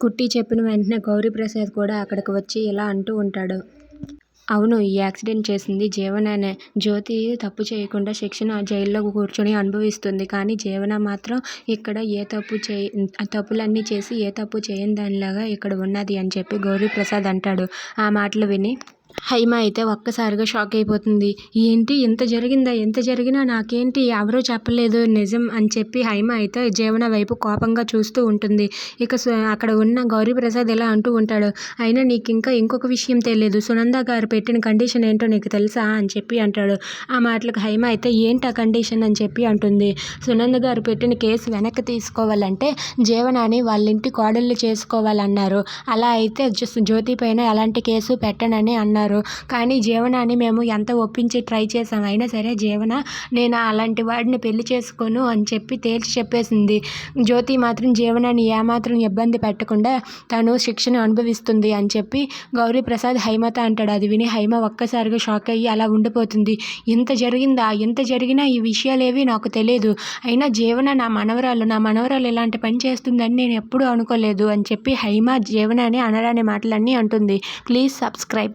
కుట్టి చెప్పిన వెంటనే గౌరీప్రసాద్ కూడా అక్కడికి వచ్చి ఇలా అంటూ ఉంటాడు. అవును ఈ యాక్సిడెంట్ చేసింది జీవననే. జ్యోతి తప్పు చేయకుండా శిక్షణ జైల్లో కూర్చొని అనుభవిస్తుంది. కానీ జీవన మాత్రం ఇక్కడ ఏ తప్పు చేయ తప్పులన్నీ చేసి ఏ తప్పు చేయని దానిలాగా ఇక్కడ ఉన్నది అని చెప్పి గౌరీప్రసాద్ అంటాడు. ఆ మాటలు విని హైమ అయితే ఒక్కసారిగా షాక్ అయిపోతుంది. ఏంటి? ఇంత జరిగిందా? ఎంత జరిగినా నాకేంటి? ఎవరూ చెప్పలేదు నిజం అని చెప్పి హైమ అయితే జీవన వైపు కోపంగా చూస్తూ ఉంటుంది. ఇక అక్కడ ఉన్న గౌరీప్రసాద్ ఇలా అంటూ ఉంటాడు. అయినా నీకు ఇంకా ఇంకొక విషయం తెలియదు. సునంద గారు పెట్టిన కండిషన్ ఏంటో నీకు తెలుసా? అని చెప్పి అంటాడు. ఆ మాటలకు హైమ అయితే ఏంటి ఆ కండిషన్ అని చెప్పి అంటుంది. సునంద గారు పెట్టిన కేసు వెనక్కి తీసుకోవాలంటే జీవనాన్ని వాళ్ళ ఇంటి కోడళ్ళు చేసుకోవాలన్నారు. అలా అయితే జ్యోతి పైన ఎలాంటి కేసు పెట్టనని అన్నారు కానీ జీవనాన్ని మేము ఎంత ఒప్పించి ట్రై చేసాం అయినా సరే జీవన నేను అలాంటి వాడిని పెళ్ళి చేసుకోను అని చెప్పి తేల్చి చెప్పేసింది. జ్యోతి మాత్రం జీవనాన్ని ఏమాత్రం ఇబ్బంది పెట్టకుండా తను శిక్షను అనుభవిస్తుంది అని చెప్పి గౌరీ ప్రసాద్ హైమత అంటాడు. అది విని హైమ ఒక్కసారిగా షాక్ అయ్యి అలా ఉండిపోతుంది. ఇంత జరిగిందా? ఇంత జరిగినా ఈ విషయాలేవి నాకు తెలియదు అయినా జీవన నా మనవరాలు నా మనవరాలు ఇలాంటి పని చేస్తుందని నేను ఎప్పుడూ అనుకోలేదు అని చెప్పి హైమ జీవనాన్ని అనరాని మాటలన్నీ అంటుంది. Please subscribe.